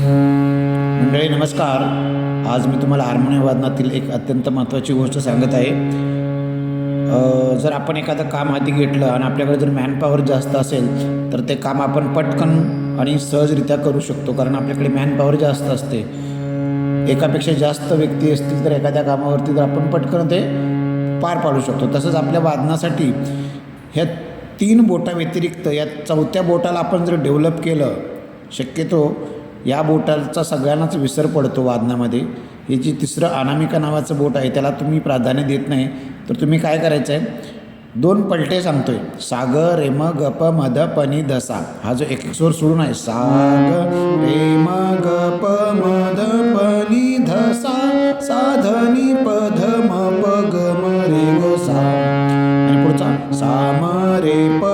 मंडळी नमस्कार. आज मी तुम्हाला हार्मोनियम वादनातील एक अत्यंत महत्त्वाची गोष्ट सांगत आहे. जर आपण एखादं काम हाती घेतलं आणि आपल्याकडे जर मॅनपॉवर जास्त असेल तर ते काम आपण पटकन आणि सहजरित्या करू शकतो कारण आपल्याकडे मॅनपॉवर जास्त असते. एकापेक्षा जास्त व्यक्ती असतील तर एखाद्या कामावरती जर आपण पटकन ते पार पाडू शकतो. तसंच आपल्या वादनासाठी ह्या तीन बोटाव्यतिरिक्त या चौथ्या बोटाला आपण जर डेव्हलप केलं शक्यतो या बोटाचा सगळ्यांनाच विसर पडतो वादनामध्ये. हे जी तिसरं अनामिका नावाचं बोट आहे त्याला तुम्ही प्राधान्य देत नाही. तर तुम्ही काय करायचं आहे दोन पलटे सांगतोय. साग रेम गप मद पनी दसा. हा जो एक स्वर सोडून आहे. साग रेम गप मद पनी धसा साधनी पध म प ग म रे ग सा आणि पुढचा साम रे प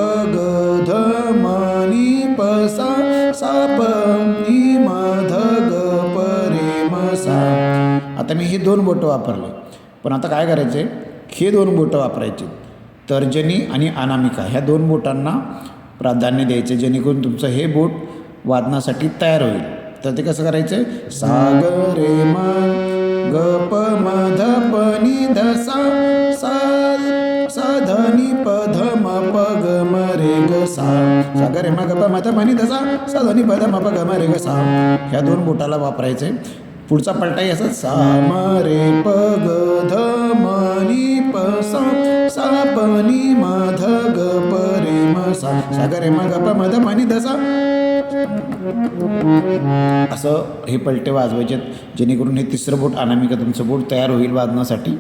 नि म ध ग प आता मी ही दोन बोटं वापरली. पण आता काय करायचे हे दोन बोटं वापरायचे तर्जनी आणि अनामिका. ह्या दोन बोटांना प्राधान्य द्यायचे जेणेकरून तुमचं हे बोट वादनासाठी तयार होईल. तर ते कसं करायचं साग रे म ग प म ध प नि ध सा. सा सा ध नि प ध म प ग म रे ग सा सागर ग गप्पा म ग प सा ध्वनी पद मप ग म रे ग सा। ह्या दोन बोटाला वापरायचे. पुढचा पलटाही असा सा म रे प ग ध म नि प सा। सा प नि म ध ग प रे म सा। सा ग रे म ग प म ध म नि ध सा असं हे पलटे वाजवायचे जेणेकरून हे तिसरं बोट अनामिका तुमचं बोट तयार होईल वाजण्यासाठी.